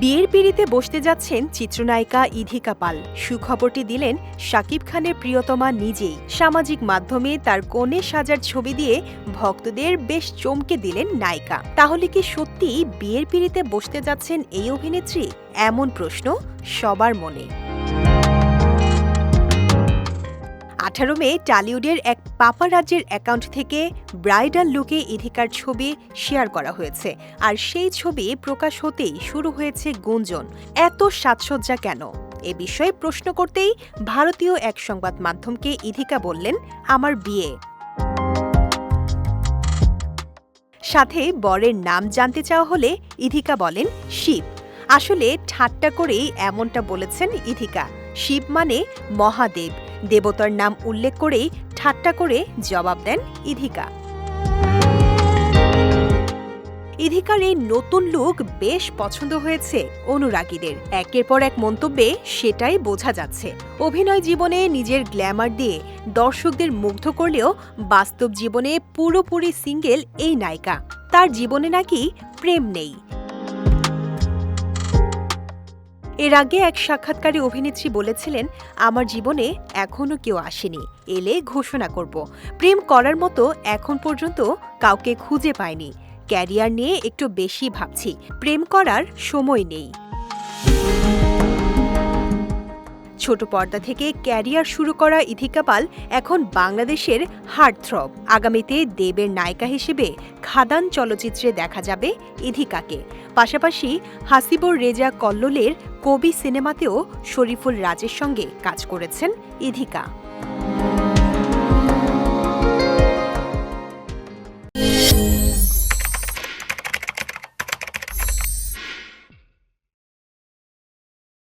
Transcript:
বিয়ের পিড়িতে বসতে যাচ্ছেন চিত্রনায়িকা ইধিকা পাল। সুখবরটি দিলেন শাকিব খানের প্রিয়তমা নিজেই। সামাজিক মাধ্যমে তার কনে সাজার ছবি দিয়ে ভক্তদের বেশ চমকে দিলেন নায়িকা। তাহলে কি সত্যি বিয়ের পিড়িতে বসতে যাচ্ছেন এই অভিনেত্রী? এমন প্রশ্ন সবার মনে। আঠারো মে টালিউডের এক পাপারাজ্যের অ্যাকাউন্ট থেকে ব্রাইডাল লুকে ইধিকার ছবি শেয়ার করা হয়েছে। আর সেই ছবি প্রকাশ হতেই শুরু হয়েছে গুঞ্জন। এত সাজসজ্জা কেন? এ বিষয়ে প্রশ্ন করতেই ভারতীয় এক সংবাদ মাধ্যমকে ইধিকা বললেন আমার বিয়ে। সাথে বরের নাম জানতে চাওয়া হলে ইধিকা বলেন শিব। আসলে ঠাট্টা করেই এমনটা বলেছেন ইধিকা। শিব মানে মহাদেব। দেবতার নাম উল্লেখ করেই ঠাট্টা করে জবাব দেন ইধিকা। ইধিকার এই নতুন লুক বেশ পছন্দ হয়েছে অনুরাগীদের। একের পর এক মন্তব্যে সেটাই বোঝা যাচ্ছে। অভিনয় জীবনে নিজের গ্ল্যামার দিয়ে দর্শকদের মুগ্ধ করলেও বাস্তব জীবনে পুরোপুরি সিঙ্গেল এই নায়িকা। তার জীবনে নাকি প্রেম নেই। এর আগে এক সাক্ষাৎকারী অভিনেত্রী বলেছিলেন, আমার জীবনে এখনও কেউ আসেনি, এলে ঘোষণা করব। প্রেম করার মতো এখন পর্যন্ত কাউকে খুঁজে পায়নি ক্যারিয়ার নিয়ে একটু বেশি ভাবছি। প্রেম করার সময় নেই। ছোট পর্দা থেকে ক্যারিয়ার শুরু করা ইথিকা পাল এখন বাংলাদেশের হার্টথ্রব। আগামীতে দেবের নায়িকা হিসেবে খাদান চলচ্চিত্রে দেখা যাবে ইথিকাকে। পাশাপাশি হাসিবুর রেজা কল্লোলের কবি সিনেমাতেও শরীফুল রাজের সঙ্গে কাজ করেছেন ইধিকা